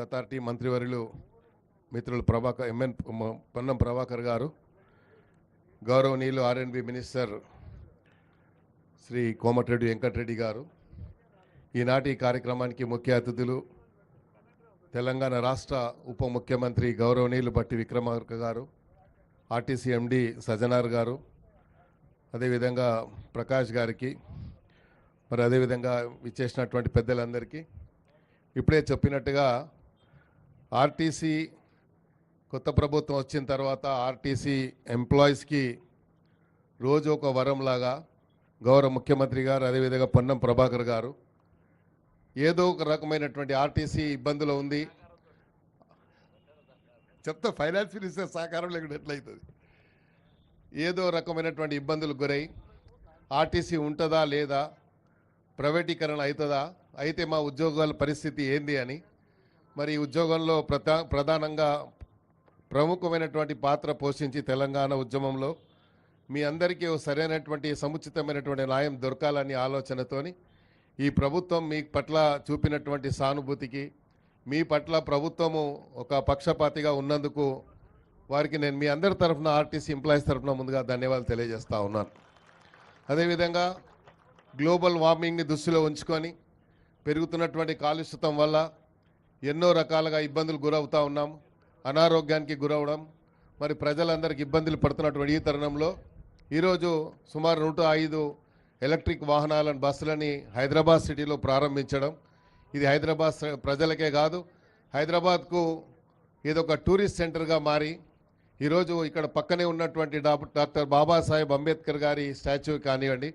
Transport authority మంత్రివర్యులు మిత్రులు Prabhakar MN Ponnam Prabhakar garu గౌరవనీయులు ఆర్ఎన్బి మినిస్టర్ శ్రీ కోమటిరెడ్డి వెంకటరెడ్డి గారు ఈనాటి కార్యక్రమానికి ముఖ్య అతిథులు తెలంగాణ రాష్ట్ర ఉప ముఖ్యమంత్రి గౌరవనీయులు బట్టి విక్రమార్క గారు ఆర్టీసీ ఎండి సజనార్ గారు అదేవిధంగా ప్రకాష్ గారికి మరి అదేవిధంగా ఇచ్చేసినటువంటి పెద్దలందరికీ ఇప్పుడే చెప్పినట్టుగా ఆర్టీసీ కొత్త ప్రభుత్వం వచ్చిన తర్వాత ఆర్టీసీ ఎంప్లాయీస్కి రోజు ఒక వరంలాగా గౌరవ ముఖ్యమంత్రి గారు అదేవిధంగా పొన్నం ప్రభాకర్ గారు ఏదో ఒక రకమైనటువంటి ఆర్టీసీ ఇబ్బందులు ఉంది. చెప్తా ఫైనాన్స్ మినిస్టర్ సహకారం లేకుండా ఎట్లయితుంది? ఏదో రకమైనటువంటి ఇబ్బందులు గురై ఆర్టీసీ ఉంటుందా లేదా? ప్రైవేటీకరణ అవుతుందా అయితే మా ఉద్యోగాల పరిస్థితి ఏంది అని మరి ఉద్యోగంలో ప్రధా ప్రధానంగా ప్రముఖమైనటువంటి పాత్ర పోషించి తెలంగాణ ఉద్యమంలో మీ అందరికీ సరైనటువంటి సముచితమైనటువంటి న్యాయం దొరకాలని ఆలోచనతోని ఈ ప్రభుత్వం మీ పట్ల చూపినటువంటి సానుభూతికి మీ పట్ల ప్రభుత్వము ఒక పక్షపాతిగా ఉన్నందుకు వారికి నేను మీ అందరి తరఫున ఆర్టీసీ ఎంప్లాయీస్ తరఫున ముందుగా ధన్యవాదాలు తెలియజేస్తూ ఉన్నాను. అదేవిధంగా గ్లోబల్ వార్మింగ్ని దృష్టిలో ఉంచుకొని పెరుగుతున్నటువంటి కాలుష్యతం వల్ల ఎన్నో రకాలుగా ఇబ్బందులు గురవుతూ ఉన్నాం అనారోగ్యానికి గురవడం మరి ప్రజలందరికీ ఇబ్బందులు పడుతున్నటువంటి ఈ తరుణంలో ఈరోజు సుమారు నూట ఐదు ఎలక్ట్రిక్ వాహనాలను బస్సులని హైదరాబాద్ సిటీలో ప్రారంభించడం. ఇది హైదరాబాద్ ప్రజలకే కాదు హైదరాబాద్కు ఇదొక టూరిస్ట్ సెంటర్గా మారి ఈరోజు ఇక్కడ పక్కనే ఉన్నటువంటి డాక్టర్ బాబాసాహెబ్ అంబేద్కర్ గారి స్టాచ్యూ కానివ్వండి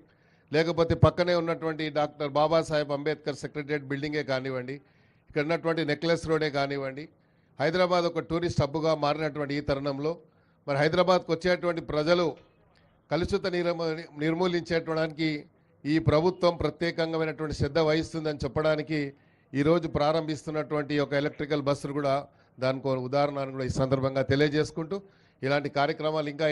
లేకపోతే పక్కనే ఉన్నటువంటి డాక్టర్ బాబాసాహెబ్ అంబేద్కర్ సెక్రటరియట్ బిల్డింగే కానివ్వండి ఇక్కడ ఉన్నటువంటి నెక్లెస్ రోడే కానివ్వండి హైదరాబాద్ ఒక టూరిస్ట్ హబ్గా మారినటువంటి ఈ తరుణంలో మరి హైదరాబాద్కు వచ్చేటువంటి ప్రజలు కలుషిత నిర్మ ఈ ప్రభుత్వం ప్రత్యేకంగామైనటువంటి శ్రద్ధ వహిస్తుందని చెప్పడానికి ఈరోజు ప్రారంభిస్తున్నటువంటి ఒక ఎలక్ట్రికల్ బస్సులు కూడా దానికి ఉదాహరణ కూడా ఈ సందర్భంగా తెలియజేసుకుంటూ ఇలాంటి కార్యక్రమాలు ఇంకా